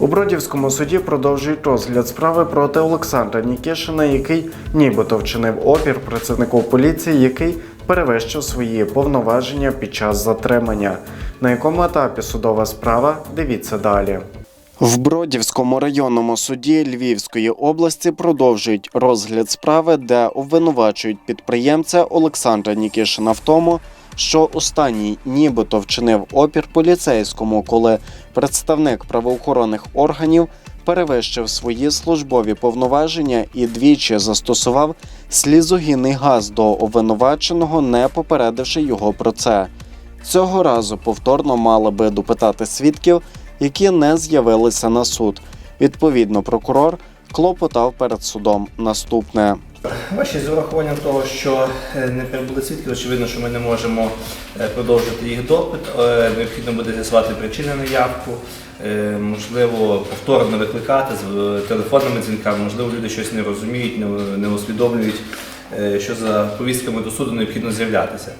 У Бродівському суді продовжують розгляд справи проти Олександра Нікішина, який нібито вчинив опір працівнику поліції, який перевищив свої повноваження під час затримання. На якому етапі судова справа? Дивіться далі. В Бродівському районному суді Львівської області продовжують розгляд справи, де обвинувачують підприємця Олександра Нікішина в тому, що останній нібито вчинив опір поліцейському, коли представник правоохоронних органів перевищив свої службові повноваження і двічі застосував слізогінний газ до обвинуваченого, не попередивши його про це. Цього разу повторно мали би допитати свідків, які не з'явилися на суд. Відповідно, прокурор клопотав перед судом наступне. Ваші з урахуванням того, що е, не прибули свідки, очевидно, що ми не можемо е, продовжити їх допит. Е, Необхідно буде з'ясувати причини неявку, е, можливо, повторно викликати з телефонними дзвінками, можливо, люди щось не розуміють, не, усвідомлюють, що за повістками до суду необхідно з'являтися.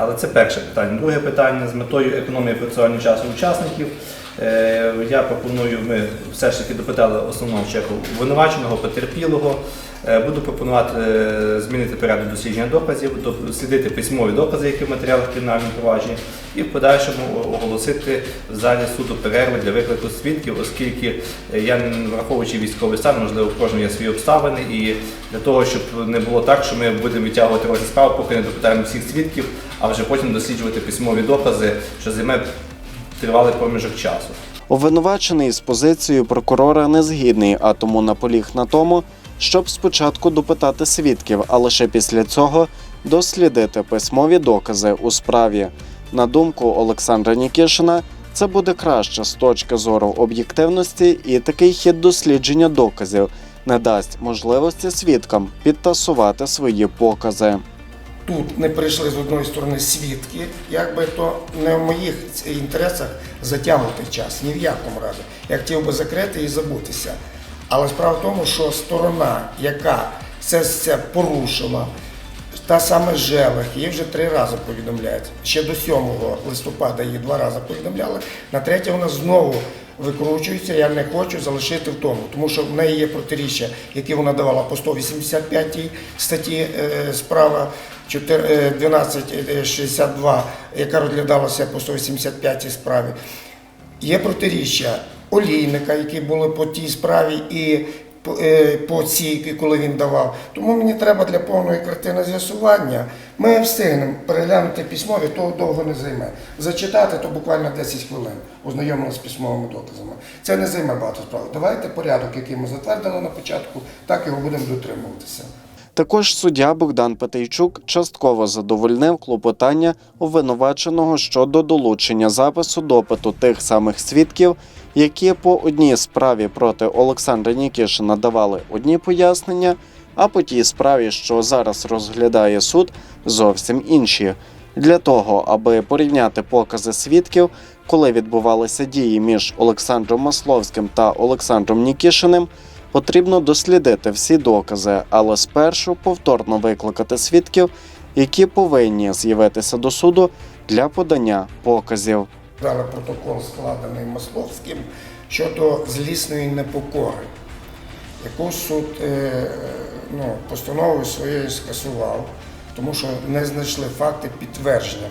Але це перше питання. Друге питання з метою економії процесуального часу учасників. Е, Я пропоную, ми все ж таки допитали основного чеку обвинуваченого, потерпілого. Е, Буду пропонувати е, змінити порядок дослідження доказів, дослідити письмові докази, які в матеріалах кримінального провадження, і в подальшому оголосити в залі суду перерви для виклику свідків, оскільки я не враховуючи військовий стан, можливо, в кожного є свої обставини, і для того, щоб не було так, що ми будемо відтягувати розгляд справи, поки не допитаємо всіх свідків, а вже потім досліджувати письмові докази, що займе тривалий проміжок часу. Обвинувачений з позицією прокурора не згідний, а тому наполіг на тому, щоб спочатку допитати свідків, а лише після цього дослідити письмові докази у справі. На думку Олександра Нікішина, це буде краще з точки зору об'єктивності, і такий хід дослідження доказів не дасть можливості свідкам підтасувати свої покази. Тут не прийшли з одної сторони свідки, якби то не в моїх інтересах затягувати час, ні в якому разі. Я хотів би закрити і забутися. Але справа в тому, що сторона, яка це все порушила, та саме Желих, її вже три рази повідомляють. Ще до 7 листопада її два рази повідомляли. На третє вона знову викручується. Я не хочу залишити в тому, тому що в неї є протиріччя, які вона давала по 185 статті е, справа 4, 1262, яка розглядалася по 185 справі. Є протиріччя олійника, які були по тій справі, і по- е, цій, коли він давав. Тому мені треба для повної картини з'ясування. Ми встигнемо переглянути письмові, то довго не займе. Зачитати то буквально 10 хвилин, ознайомилися з письмовими доказами. Це не займе багато справ. Давайте порядок, який ми затвердили на початку, так його будемо дотримуватися. Також суддя Богдан Петейчук частково задовольнив клопотання обвинуваченого щодо долучення запису допиту тих самих свідків, які по одній справі проти Олександра Нікішина давали одні пояснення, а по тій справі, що зараз розглядає суд, зовсім інші. Для того, аби порівняти покази свідків, коли відбувалися дії між Олександром Масловським та Олександром Нікішиним, потрібно дослідити всі докази, але спершу повторно викликати свідків, які повинні з'явитися до суду для подання показів. Дали протокол, складений Масловським щодо злісної непокори, яку суд е, ну, постановою своєю скасував, тому що не знайшли факти підтвердження.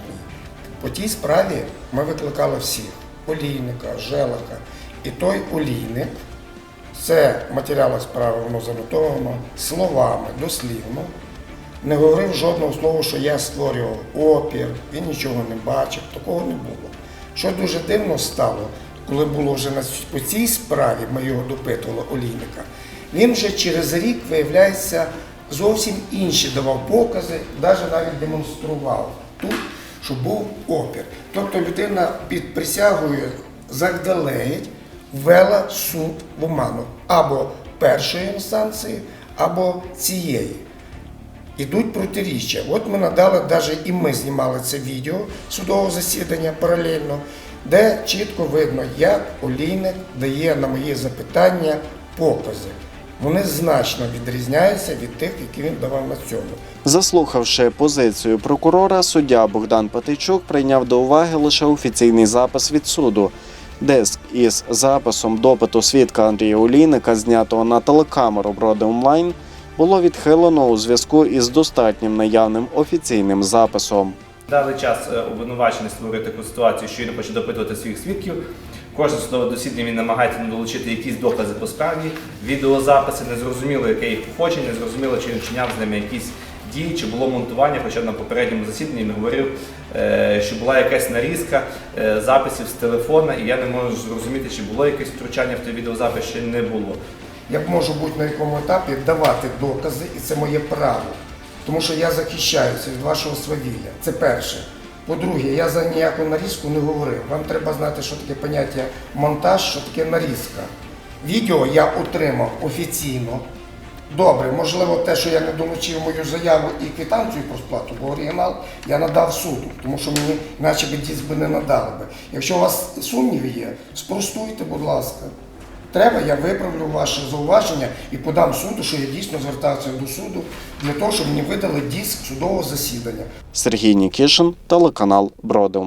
По тій справі ми викликали всіх олійника, желика. І той олійник, це в матеріалах справи воно занотовано словами, дослівно, не говорив жодного слова, що я створював опір, він нічого не бачив, такого не було. Що дуже дивно стало, коли було вже на по цій справі, ми його допитували олійника, він вже через рік, виявляється, зовсім інші давав покази, навіть навіть демонстрував тут, що був опір. Тобто людина під присягою заздалегідь ввела суд в оману або першої інстанції, або цієї. Ідуть протиріччя. От ми надали, навіть і ми знімали це відео судового засідання паралельно, де чітко видно, як олійник дає на мої запитання покази. Вони значно відрізняються від тих, які він давав на цьому. Заслухавши позицію прокурора, суддя Богдан Патейчук прийняв до уваги лише офіційний запис від суду, Диск із записом допиту свідка Андрія Олійника, знятого на телекамеру Броди Онлайн, було відхилено у зв'язку із достатнім наявним офіційним записом. Дали час е, обвинувачений створити таку ситуацію, що він хоче допитувати своїх свідків. Кожне судове дослідження він намагається долучити якісь докази по справі, відеозаписи, незрозуміло, яке їх походження, незрозуміло, чи він вчиняв з ними якісь дії, чи було монтування, хоча на попередньому засіданні він говорив, е, що була якась нарізка е, записів з телефона, і я не можу зрозуміти, чи було якесь втручання в той відеозапис, чи не було. Я можу бути на якому етапі давати докази, і це моє право. Тому що я захищаюся від вашого свавілля. Це перше. По-друге, я за ніяку нарізку не говорив. Вам треба знати, що таке поняття монтаж, що таке нарізка. Відео я отримав офіційно. Добре, можливо, те, що я не долучив мою заяву і квитанцію про сплату, бо оригінал я надав суду, тому що мені наче би дійсно би не надали би. Якщо у вас сумніви є, спростуйте, будь ласка. Треба, я виправлю ваше зауваження і подам суду, що я дійсно звертався до суду для того, щоб мені видали диск судового засідання. Сергій Нікішин, телеканал Броди.